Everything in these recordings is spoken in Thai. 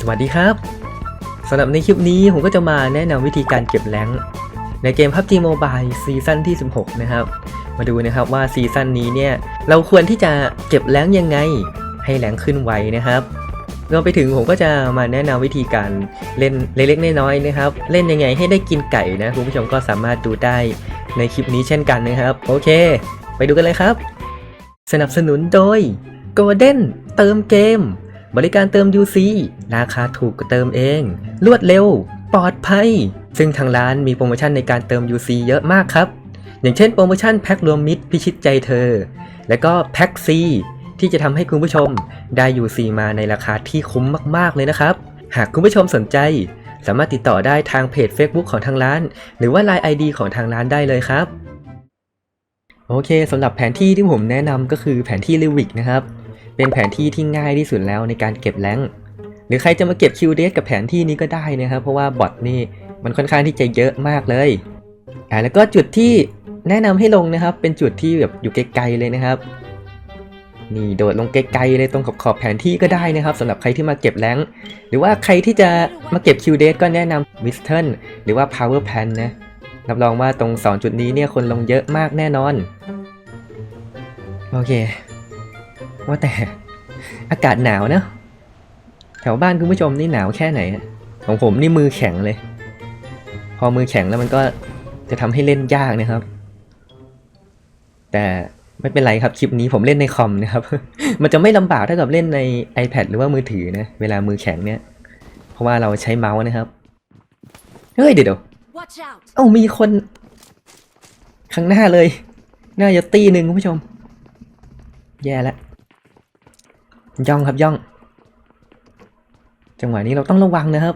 สวัสดีครับสำหรับในคลิปนี้ผมก็จะมาแนะนำวิธีการเก็บแรงในเกม PUBG Mobile ซีซั่นที่ 16 นะครับ มาดูนะครับว่าซีซั่นนี้เนี่ย เราควรที่จะเก็บแรงยังไง ให้แรงขึ้นไวนะครับรวมไปถึงผมก็จะมาแนะนำวิธีการเล่นเล็กๆน้อยๆนะครับ เล่นยังไงให้ได้กินไก่นะคุณผู้ชมก็สามารถดูได้ในคลิปนี้เช่นกันนะครับ โอเค ไปดูกันเลยครับ สนับสนุนโดย Golden เติมเกม บริการเติม UC ราคาถูกกว่าเติมเอง รวดเร็ว ปลอดภัย ซึ่งทางร้านมีโปรโมชั่นในการเติม UC เยอะมากครับ อย่างเช่นโปรโมชั่นแพ็ครวมมิตรพิชิตใจเธอ และก็แพ็ค C ที่จะทำให้คุณผู้ชมได้ UC มาในราคาที่คุ้มมากๆเลยนะครับ หากคุณผู้ชมสนใจ สามารถติดต่อได้ทางเพจ Facebook ของทางร้าน หรือว่า Line ID ของทางร้านได้เลยครับ โอเคสำหรับแผนที่ที่ผมแนะนำก็คือแผนที่ลิวิกนะครับ เป็นแผนที่ที่ง่ายที่สุดแล้วในการเก็บแรงหรือใครจะมาเก็บคิวเดสกับแผนที่นี้ก็ได้นะครับ เพราะว่าบอทนี่มันค่อนข้างที่จะเยอะมากเลยอ่าแล้วก็จุดที่แนะนำให้ลงนะครับ เป็นจุดที่แบบอยู่ไกลๆเลยนะครับ นี่โดดลงไกลๆเลยตรงขอบขอบแผนที่ก็ได้นะครับสำหรับใครที่มาเก็บแรงหรือว่าใครที่จะมาเก็บคิวเดสก็แนะนำวิสเทิลหรือว่า power pan นะรับรองว่าตรงสองจุดนี้เนี่ยคนลงเยอะมากแน่นอน โอเค ว่าแต่อากาศหนาวเนอะแถวบ้านคุณผู้ชมนี่หนาวแค่ไหน ของผมนี่มือแข็งเลย พอมือแข็งแล้วมันก็จะทำให้เล่นยากนะครับ แต่ไม่เป็นไรครับคลิปนี้ผมเล่นในคอมนะครับ มันจะไม่ลำบากเท่ากับเล่นใน iPad หรือว่ามือถือนะ เวลามือแข็งเนี่ย เพราะว่าเราใช้เมาส์นะครับ เฮ้ยเดี๋ยวเดี๋ยว Watch out! เอ้ามีคน ข้างหน้าเลย น่าจะตีหนึ่งคุณผู้ชม แย่แล้ว ย่องครับย่อง จังหวะนี้เราต้องระวังนะครับ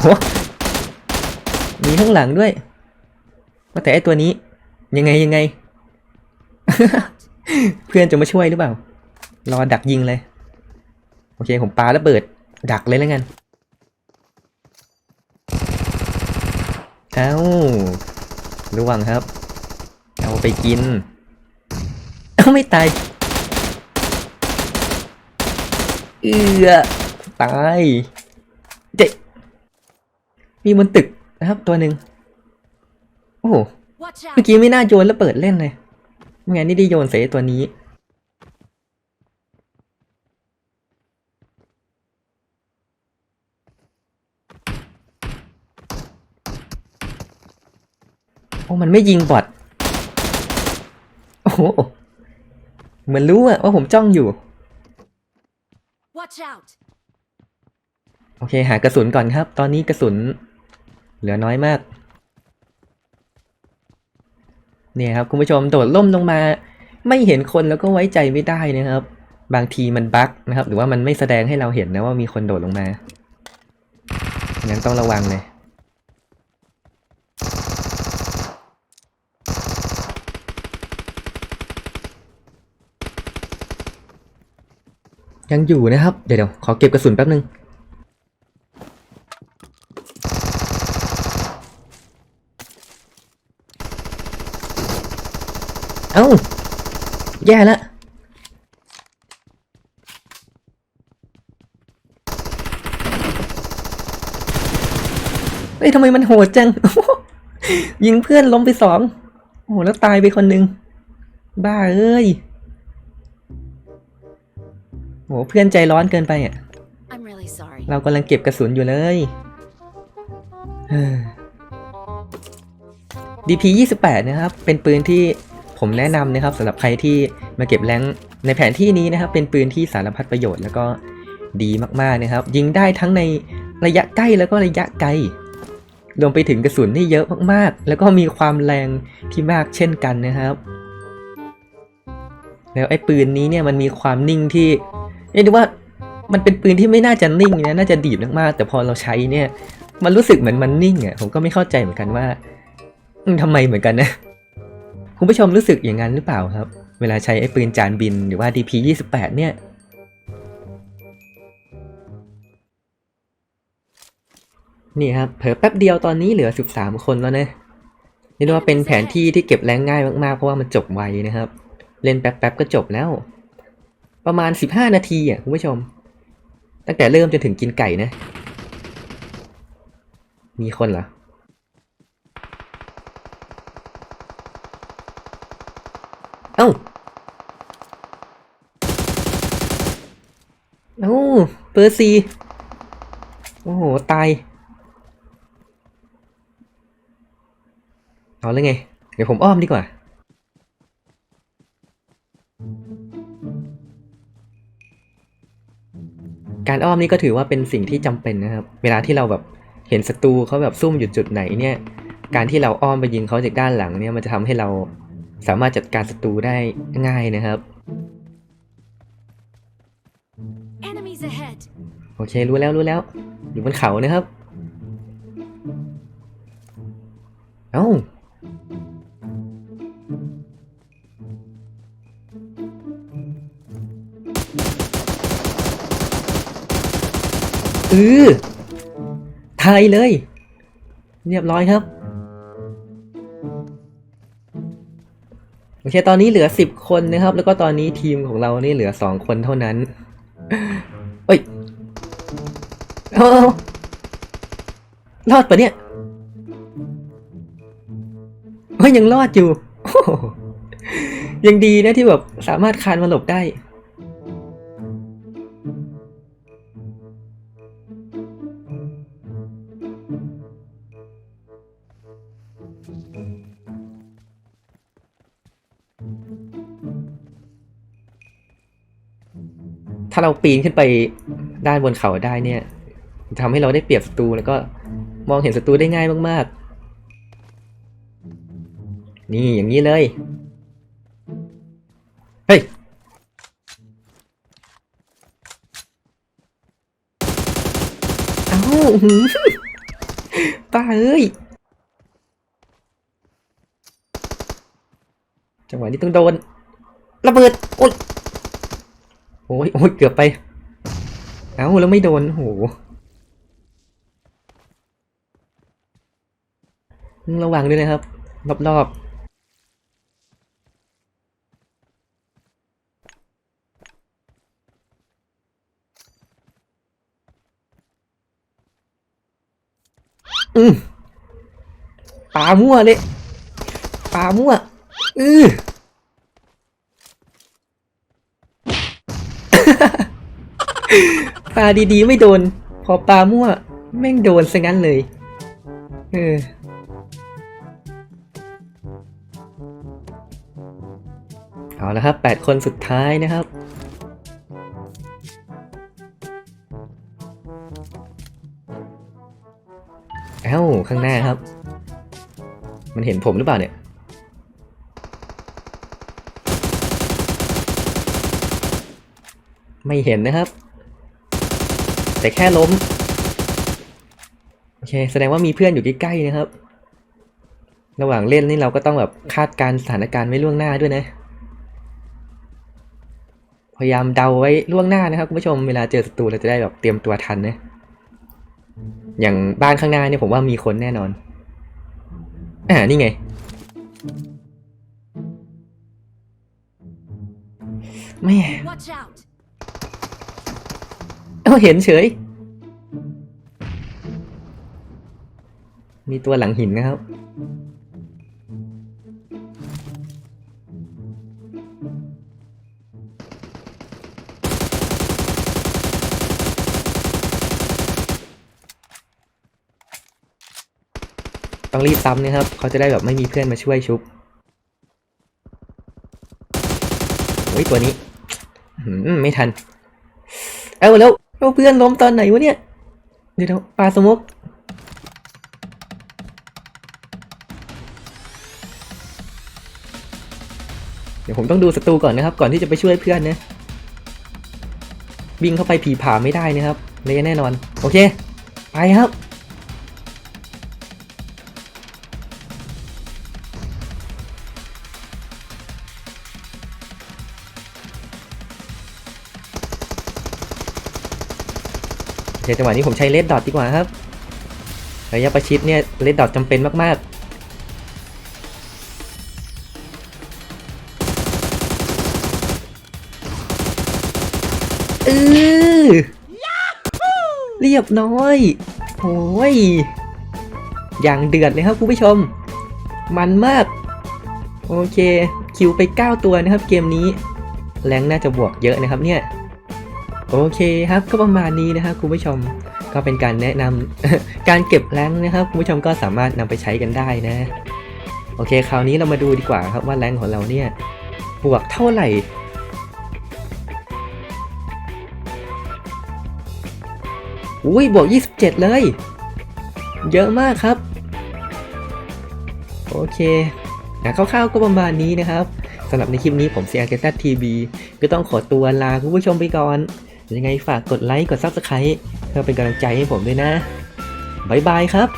โห มีข้างหลังด้วยว่าแต่ไอตัวนี้ ยังไงยังไง เพื่อนจะมาช่วยหรือเปล่ารอดักยิงเลย โอเค ผมปาระเบิด ดักเลยแล้วกัน อ้าระวังครับ เอาไปกิน เอ้าไม่ตาย เอือตาย เด็ก มีบนตึกนะครับตัวหนึ่งโอ้โห Watch เมื่อ out! กี้ไม่น่าโยนแล้วเปิดเล่นเลยไม่งั้นนี่ได้โยนเสียตัวนี้ โอ้มันไม่ยิงบอทโอ้โหเหมือนรู้อะว่าผมจ้องอยู่ Watch out! โอเค หากระสุนก่อนครับ ตอนนี้กระสุน เหลือน้อยมาก เนี่ยครับ คุณผู้ชมโดดล่มลงมา ไม่เห็นคนแล้วก็ไว้ใจไม่ได้นะครับ บางทีมันบั๊กนะครับ หรือว่ามันไม่แสดงให้เราเห็นนะว่ามีคนโดดลงมางั้นต้องระวังเลย ยังอยู่นะครับ เดี๋ยวเดี๋ยวขอเก็บกระสุนแป๊บนึง เอ้า แย่แล้วเฮ้ยทำไมมันโหดจัง ยิงเพื่อนล้มไปสอง โอ้โห แล้วตายไปคนหนึ่งบ้าเอ้ย โหเพื่อนใจร้อนเกินไปอะ I'm really sorry. เรากำลังเก็บกระสุนอยู่เลยเฮ้อ DP 28นะครับ เป็นปืนที่ผมแนะนำนะครับสำหรับใครที่มาเก็บแรงค์ในแผนที่นี้นะครับ เป็นปืนที่สารพัดประโยชน์แล้วก็ดีมากๆนะครับ ยิงได้ทั้งในระยะใกล้แล้วก็ระยะไกลรวมไปถึงกระสุนที่เยอะมากๆ แล้วก็มีความแรงที่มากเช่นกันนะครับ แล้วไอ้ปืนนี้เนี่ยมันมีความนิ่งที่ เรียกได้ว่ามันเป็นปืนที่ไม่น่าจะนิ่งนะน่าจะดีดมากๆแต่พอเราใช้เนี่ย มันรู้สึกเหมือนมันนิ่งอะผมก็ไม่เข้าใจเหมือนกันว่าอืมทำไมเหมือนกันนะคุณผู้ชมรู้สึกอย่างนั้นหรือเปล่าครับ เวลาใช้ไอ้ปืนจานบินหรือว่า DP 28เนี่ยนี่ครับเผลอแป๊บเดียวตอนนี้เหลือ 13 คนแล้วนะนี่เรียกว่าเป็นแผนที่ที่เก็บแรงง่ายมากๆ เพราะว่ามันจบไวนะครับ เล่นแป๊บๆก็จบแล้ว ประมาณ 15 นาทีอะคุณผู้ชม ตั้งแต่เริ่มจนถึงกินไก่นะ มีคนเหรอเอ้าเอ้าเปอร์ซี โอ้โห ตาย เอาแล้วไง เดี๋ยวผมอ้อมดีกว่า การอ้อมนี่ก็ถือว่าเป็นสิ่งที่จำเป็นนะครับ เวลาที่เราแบบเห็นศัตรูเขาแบบซุ่มอยู่จุดไหนเนี่ย การที่เราอ้อมไปยิงเขาจากด้านหลังเนี่ยมันจะทำให้เราสามารถจัดการศัตรูได้ง่ายนะครับ Enemies ahead. โอเครู้แล้วรู้แล้ว อยู่บนเขานะครับ เอ้า เออไทยเลย เรียบร้อยครับโอเคตอนนี้เหลือสิบคนนะครับ แล้วก็ตอนนี้ทีมของเรานี่เหลือสองคนเท่านั้นเอ้ยเอารอดปะเนี่ยเฮ้ยยังรอดอยู่ ยังดีนะที่แบบสามารถคานมาหลบได้ ถ้าเราปีนขึ้นไปด้านบนเขาได้เนี่ยทำให้เราได้เปรียบศัตรูแล้วก็มองเห็นศัตรูได้ง่ายมากๆ นี่อย่างนี้เลย เฮ้ย เอ้าอื้อหือป้าเอ้ย จังหวะนี้ต้องโดน ระเบิด โอ๊ย โอ้ยโอ้ยเกือบไป เอ้าแล้วไม่โดนโหระวังด้วยนะครับ รอบๆอืมปลามั่วเลยปลามั่ว อือ ปลาดีๆไม่โดน พอปลามั่ว แม่งโดนซะงั้นเลย เออ เอาละครับแปดคนสุดท้ายนะครับเอ้าข้างหน้าครับ มันเห็นผมหรือเปล่าเนี่ยไม่เห็นนะครับ แต่แค่ล้ม โอเค แสดงว่ามีเพื่อนอยู่ใกล้ๆนะครับ ระหว่างเล่นนี่เราก็ต้องแบบคาดการสถานการณ์ไว้ล่วงหน้าด้วยนะ พยายามเดาไว้ล่วงหน้านะครับคุณผู้ชมเวลาเจอศัตรูเราจะได้แบบเตรียมตัวทันนะ อย่างบ้านข้างหน้าเนี่ยผมว่ามีคนแน่นอน อ่านี่ไงไม่ อาเห็นเฉย มีตัวหลังหินนะครับ ต้องรีบซ้ำนะครับ เขาจะได้แบบไม่มีเพื่อนมาช่วยชุบโอ้ยตัวนี้ ไม่ทัน เอาแล้ว เอาเพื่อนล้มตอนไหนวะเนี่ย เดี๋ยวปลาสมุกเดี๋ยวผมต้องดูศัตรูก่อนนะครับ ก่อนที่จะไปช่วยเพื่อนนะวิ่งเข้าไปผีผาไม่ได้นะครับเลยแน่นอน โอเค ไปครับ โอเคจังหวะนี้ผมใช้เลดดอทดีกว่าครับ ระยะประชิดเนี่ยเลดดอทจำเป็นมาก ๆ เออเรียบน้อยโอ้ย อย่างเดือดเลยครับคุณผู้ชม มันมาก โอเค คิวไป 9 ตัวนะครับเกมนี้ แรงน่าจะบวกเยอะนะครับเนี่ย โอเคครับก็ประมาณนี้นะครับคุณผู้ชมก็เป็นการแนะนำการเก็บแรงนะครับคุณผู้ชมก็สามารถนำไปใช้กันได้นะ โอเค คราวนี้เรามาดูดีกว่าครับว่าแรงของเราเนี่ยบวกเท่าไหร่อุ้ยบวก 27 เลย เยอะมากครับ โอเคนะคร่าวๆก็ประมาณนี้นะครับสำหรับในคลิปนี้ผมเซียร์เกตทีวีก็ต้องขอตัวลาคุณผู้ชมไปก่อน ยังไงฝากกดไลค์กด Subscribe เพื่อเป็นกำลังใจให้ผมด้วยนะ บ๊ายบายครับ